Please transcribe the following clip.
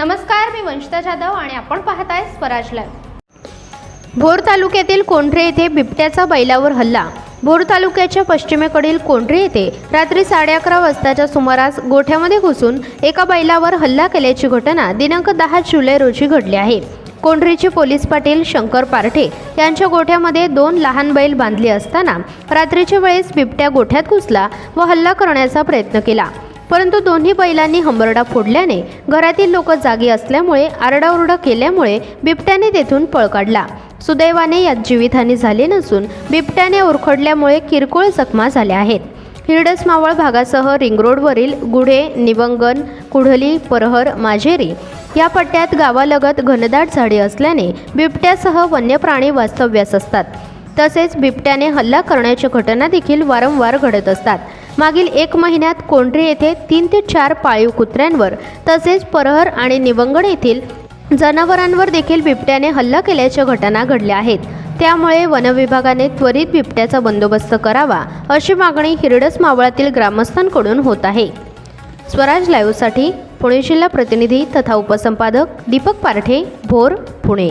नमस्कार मी वंशिता जाधव आणि आपण पाहताय स्वराज लाईव्ह. भोर तालुक्यातील कोंढरे येथे बिबट्याचा बैलावर हल्ला. भोर तालुक्याच्या पश्चिमेकडील कोंढरे येथे रात्री साडे अकरा वाजताच्या सुमारास गोठ्यामध्ये घुसून एका बैलावर हल्ला केल्याची घटना दिनांक दहा जुलै रोजी घडली आहे. कोंढरीचे पोलीस पाटील शंकर पारठे यांच्या गोठ्यामध्ये दोन लहान बैल बांधले असताना रात्रीच्या वेळेस बिबट्या गोठ्यात घुसला व हल्ला करण्याचा प्रयत्न केला. परंतु दोन्ही बैलांनी हंबरडा फोडल्याने घरातील लोक जागी असल्यामुळे आरडाओरडा केल्यामुळे बिबट्याने तेथून पळ काढला. सुदैवाने यात जीवितहानी झाली नसून बिबट्याने ओरखडल्यामुळे किरकोळ जखमा झाल्या आहेत. हिरडस मावळ भागासह रिंग रोडवरील गुढे निवंगन कुढली परहर माजेरी या पट्ट्यात गावालगत घनदाट झाडे असल्याने बिबट्यासह वन्य प्राणी वास्तव्यास असतात. तसेच बिबट्याने हल्ला करण्याच्या घटना देखील वारंवार घडत असतात. मागील एक महिन्यात कोंढरे येथे तीन ते चार पाळीव कुत्र्यांवर तसेच परहर आणि निवंगण येथील जनावरांवर देखील बिबट्याने हल्ला केल्याच्या घटना घडल्या आहेत. त्यामुळे वनविभागाने त्वरित बिबट्याचा बंदोबस्त करावा अशी मागणी हिरडस मावळातील ग्रामस्थांकडून होत आहे. स्वराज लाईव्हसाठी पुणे जिल्हा प्रतिनिधी तथा उपसंपादक दीपक पारठे भोर पुणे.